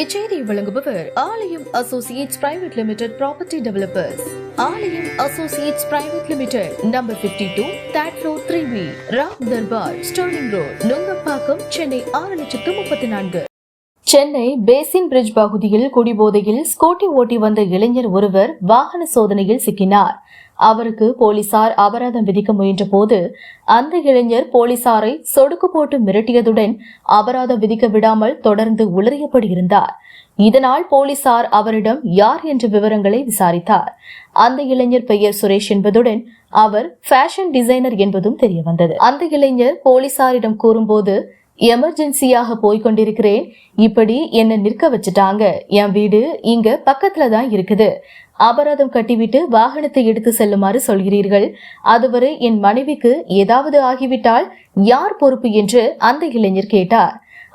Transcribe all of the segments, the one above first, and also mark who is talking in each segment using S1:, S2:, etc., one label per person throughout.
S1: இச்செய்தியை வழங்குபவர் Alayam associates private limited property developers. Alayam associates private limited number 52 two that road three B Ram Darbar sterling road Nungambakkam Chennai ஆறு லட்சத்து முப்பத்தி நான்கு. Chennai basin bridge பகுதியில் குடிபோதையில் scooty ஓட்டி வந்த இளைஞர் ஒருவர் வாகன சோதனையில் சிக்கினார். அவருக்கு போலீசார் அபராதம் விதிக்க முயன்ற போது அந்த இளைஞர் போலீசாரை சொடுக்கு போட்டு மிரட்டியதுடன் அபராதம் விதிக்க விடாமல் தொடர்ந்து உளறியபடி இருந்தார் இதனால் போலீசார் அவரிடம் யார் என்ற விவரங்களை விசாரித்தார். அந்த இளைஞர் பெயர் சுரேஷ் என்பதுடன் அவர் ஃபேஷன் டிசைனர் என்பதும் தெரியவந்தது. அந்த இளைஞர் போலீசாரிடம் கூறும்போது எமர்ஜென்சியாக போய்கொண்டிருக்கிறேன் இப்படி என்ன நிற்க வச்சுட்டாங்க. என் வீடு இங்க பக்கத்துல தான் இருக்குது. அபராதம் கட்டிவிட்டு வாகனத்தை எடுத்து செல்லுமாறு சொல்கிறீர்கள். அதுவரை என் மனைவிக்கு ஏதாவது ஆகிவிட்டால் யார் பொறுப்பு என்று அந்த இளைஞர் கேட்டார்.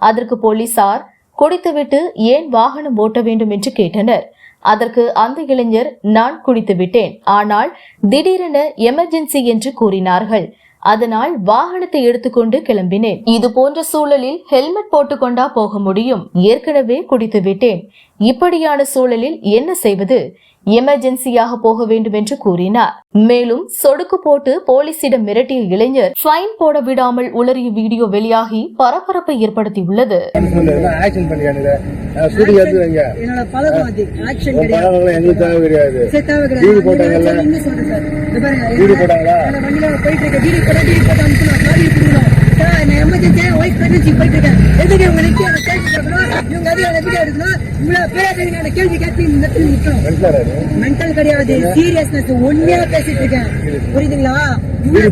S1: அதற்கு போலீசார் குடித்துவிட்டு ஏன் வாகனம் ஓட்ட வேண்டும் என்று கேட்டனர். அதற்கு அந்த இளைஞர் நான் குடித்து விட்டேன் ஆனால் திடீரென எமர்ஜென்சி என்று கூறினார்கள். அதனால் வாகனத்தை எடுத்துக்கொண்டு கிளம்பினேன். இது போன்ற சூழலில் ஹெல்மெட் போட்டுக்கொண்டா போக முடியும். ஏற்கனவே குடித்து விட்டேன் இப்படியான சூழலில் என்ன செய்வது? எமர்ஜென்சியாக போக வேண்டும் என்று கூறினார். மேலும் சொடுக்கு போட்டு போலீசிடம் மிரட்டிய இளைஞர் ஃபைன் போட விடாமல் உளறிய வீடியோ வெளியாகி பரபரப்பை ஏற்படுத்தியுள்ளது.
S2: வண்டியில போயிட்டு இருக்கேன். எதுக்கு கேள்வி அதிகார வீடியோ எடுக்கணும். இவ்வளவு பேராதீங்க கேள்வி கேட்டு.
S3: மனுஷனாரு
S2: மென்டல் கிடையாது சீரியஸ்னஸ் உண்மையா பேசிட்டு இருக்கேன். புரியுதுங்களா?
S3: வீடு